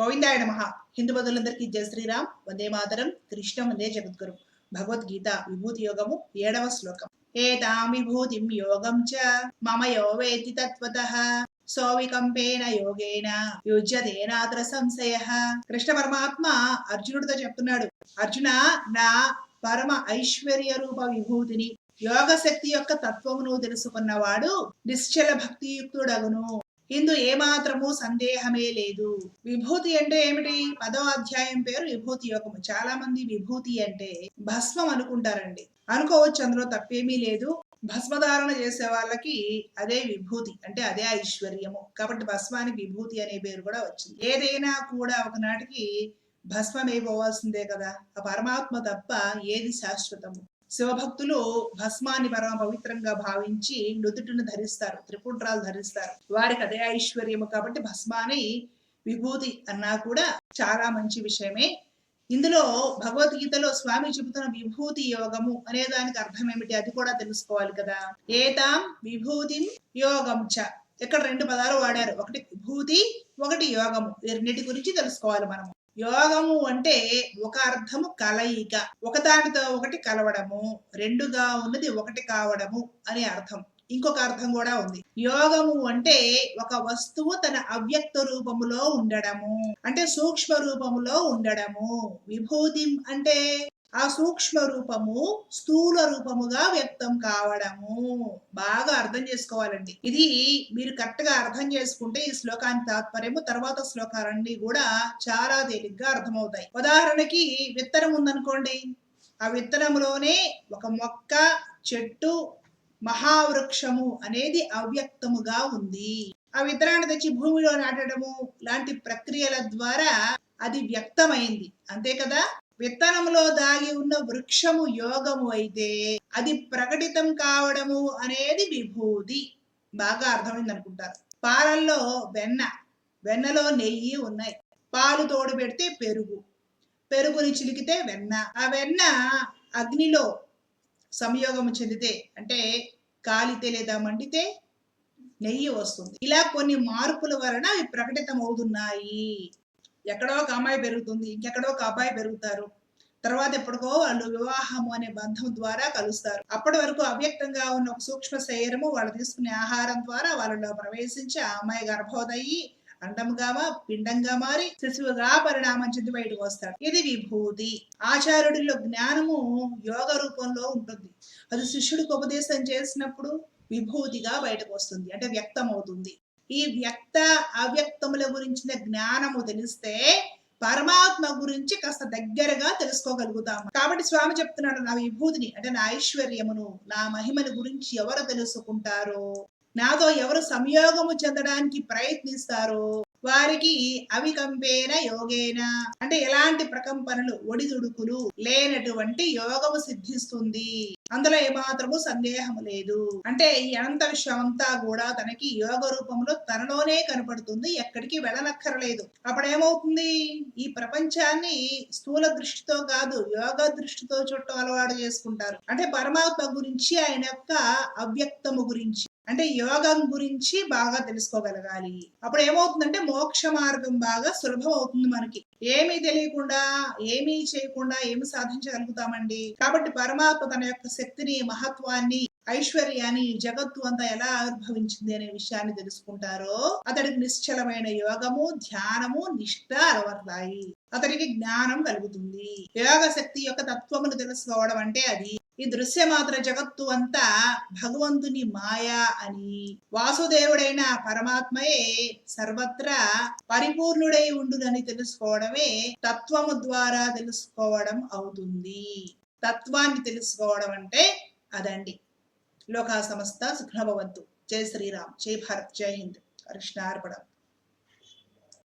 గోవిందాయ నమ. హిందూ బంధువులందరికీ జయ శ్రీరామ్. వందే మాతరం. కృష్ణ వందే జగద్గురు. భగవద్గీత విభూతి యోగము ఏడవ శ్లోకం. ఏతాం విభూతిం యోగం చ మమ యో వేతి సోవికంపేన యోగేన యుజ్యతేనాత్ర సంశయ. కృష్ణ పరమాత్మ అర్జునుడితో చెప్తున్నాడు. అర్జున నా పరమ ఐశ్వర్య రూప విభూతిని యోగ శక్తి యొక్క తత్వమును తెలుసుకున్నవాడు నిశ్చల భక్తియుక్తుడగును. ఇందు ఏమాత్రము సందేహమే లేదు. విభూతి అంటే ఏమిటి? పదో అధ్యాయం పేరు విభూతి యోగము. చాలా మంది విభూతి అంటే భస్మం అనుకుంటారండి. అనుకోవచ్చు అందులో తప్పేమీ లేదు. భస్మధారణ చేసే వాళ్ళకి అదే విభూతి అంటే అదే ఐశ్వర్యము. కాబట్టి భస్మానికి విభూతి అనే పేరు కూడా వచ్చింది. ఏదైనా కూడా ఒకనాటికి భస్మమైపోవాల్సిందే కదా. ఆ పరమాత్మ తప్ప ఏది శాశ్వతము? శివభక్తులు భస్మాన్ని పరమ పవిత్రంగా భావించి నుదుటిని ధరిస్తారు త్రిపుండ్రాలు ధరిస్తారు. వారికి అదే ఐశ్వర్యము కాబట్టి భస్మాని విభూతి అన్నా కూడా చాలా మంచి విషయమే. ఇందులో భగవద్గీతలో స్వామి చెబుతున్న విభూతి యోగము అనే దానికి అర్థం ఏమిటి? అది కూడా తెలుసుకోవాలి కదా. ఏతాం విభూతి యోగం చ. ఇక్కడ రెండు పదాలు వాడారు. ఒకటి విభూతి ఒకటి యోగము. ఈ రెండింటి గురించి తెలుసుకోవాలి మనము. యోగము అంటే ఒక అర్థము కలయిక. ఒకదానితో ఒకటి కలవడము రెండుగా ఉన్నది ఒకటి కావడము అనే అర్థం. ఇంకొక అర్థం కూడా ఉంది. యోగము అంటే ఒక వస్తువు తన అవ్యక్త రూపములో ఉండడము. అంటే సూక్ష్మ రూపములో ఉండడము. విభూతి అంటే ఆ సూక్ష్మ రూపము స్థూల రూపముగా వ్యక్తం కావడము. బాగా అర్థం చేసుకోవాలండి. ఇది మీరు కరెక్ట్గా అర్థం చేసుకుంటే ఈ శ్లోకానికి తాత్పర్యము తర్వాత శ్లోకాలన్నీ కూడా చాలా తేలిగ్గా అర్థమవుతాయి. ఉదాహరణకి విత్తనం ఉందనుకోండి. ఆ విత్తనంలోనే ఒక మొక్క చెట్టు మహావృక్షము అనేది అవ్యక్తముగా ఉంది. ఆ విత్తనాన్ని తెచ్చి భూమిలో నాటడము లాంటి ప్రక్రియల ద్వారా అది వ్యక్తమైంది. అంతే కదా? విత్తనంలో దాగి ఉన్న వృక్షము యోగము అయితే అది ప్రకటితం కావడము అనేది విభూది. బాగా అర్థమైంది అనుకుంటారు. పాలల్లో వెన్న వెన్నలో నెయ్యి ఉన్నాయి. పాలు తోడు పెడితే పెరుగు పెరుగుని చిలికితే వెన్న. ఆ వెన్న అగ్నిలో సంయోగం చెందితే అంటే కాలితే లేదా మండితే నెయ్యి వస్తుంది. ఇలా కొన్ని మార్పుల వలన అవి ప్రకటితం అవుతున్నాయి ఎక్కడో ఒక అమ్మాయి పెరుగుతుంది ఇంకెక్కడో ఒక అబ్బాయి పెరుగుతారు. తర్వాత ఎప్పటికో వాళ్ళు వివాహము అనే బంధం ద్వారా కలుస్తారు. అప్పటి వరకు అవ్యక్తంగా ఉన్న ఒక సూక్ష్మ శరీరము వాళ్ళు తీసుకునే ఆహారం ద్వారా వాళ్ళలో ప్రవేశించి ఆ అమ్మాయి గర్భోదయి అండంగా పిండంగా మారి శిశువుగా పరిణామం చెంది బయటకు వస్తాడు. ఇది విభూతి. ఆచార్యుడిలో జ్ఞానము యోగ రూపంలో ఉంటుంది. అది శిష్యుడికి ఉపదేశం చేసినప్పుడు విభూతిగా బయటకు వస్తుంది. అంటే వ్యక్తం అవుతుంది ఈ వ్యక్త అవ్యక్తముల గురించిన జ్ఞానము తెలిస్తే పరమాత్మ గురించి కాస్త దగ్గరగా తెలుసుకోగలుగుతాము. కాబట్టి స్వామి చెప్తున్నాడు నా విభూతిని అంటే నా ఐశ్వర్యమును నా మహిమను గురించి ఎవరు తెలుసుకుంటారో? నాతో ఎవరు సంయోగము చెందడానికి ప్రయత్నిస్తారో? వారికి అవికంపేన యోగేన. అంటే ఎలాంటి ప్రకంపనలు ఒడిదుడుకులు లేనటువంటి యోగము సిద్ధిస్తుంది. అందులో ఏమాత్రము సందేహము లేదు. అంటే ఈ అనంత విశ్వం అంతా కూడా తనకి యోగ రూపంలో తనలోనే కనపడుతుంది ఎక్కడికి వెళ్ళనక్కరలేదు. అప్పుడు ఏమవుతుంది? ఈ ప్రపంచాన్ని స్థూల దృష్టితో కాదు యోగ దృష్టితో చుట్టూ అలవాటు చేసుకుంటారు. అంటే పరమాత్మ గురించి ఆయన యొక్క అవ్యక్తము గురించి. అంటే యోగం గురించి బాగా తెలుసుకోగలగాలి. అప్పుడు ఏమవుతుందంటే మోక్ష మార్గం బాగా సులభం అవుతుంది మనకి. ఏమీ తెలియకుండా ఏమీ చేయకుండా ఏమి సాధించగలుగుతామండి? కాబట్టి పరమాత్మ తన యొక్క శక్తిని మహత్వాన్ని ఐశ్వర్యాన్ని జగత్తు అంతా ఎలా ఆవిర్భవించింది అనే విషయాన్ని తెలుసుకుంటారో అతడికి నిశ్చలమైన యోగము ధ్యానము నిష్ఠ అలవర్తాయి అతడికి జ్ఞానం కలుగుతుంది. యోగ శక్తి యొక్క తత్వమును తెలుసుకోవడం అంటే అది. ఈ దృశ్యమాత్ర జగత్తు అంతా భగవంతుని మాయా అని. వాసుదేవుడైన పరమాత్మయే సర్వత్రా పరిపూర్ణుడై ఉండునని తెలుసుకోవడమే తత్వము ద్వారా తెలుసుకోవడం అవుతుంది. తత్వాన్ని తెలుసుకోవడం అంటే అదండి. లోకా సమస్త సుఖ్నభవంతు. జై శ్రీరామ్. జై భారత్. జై హింద్. కృష్ణార్పణం.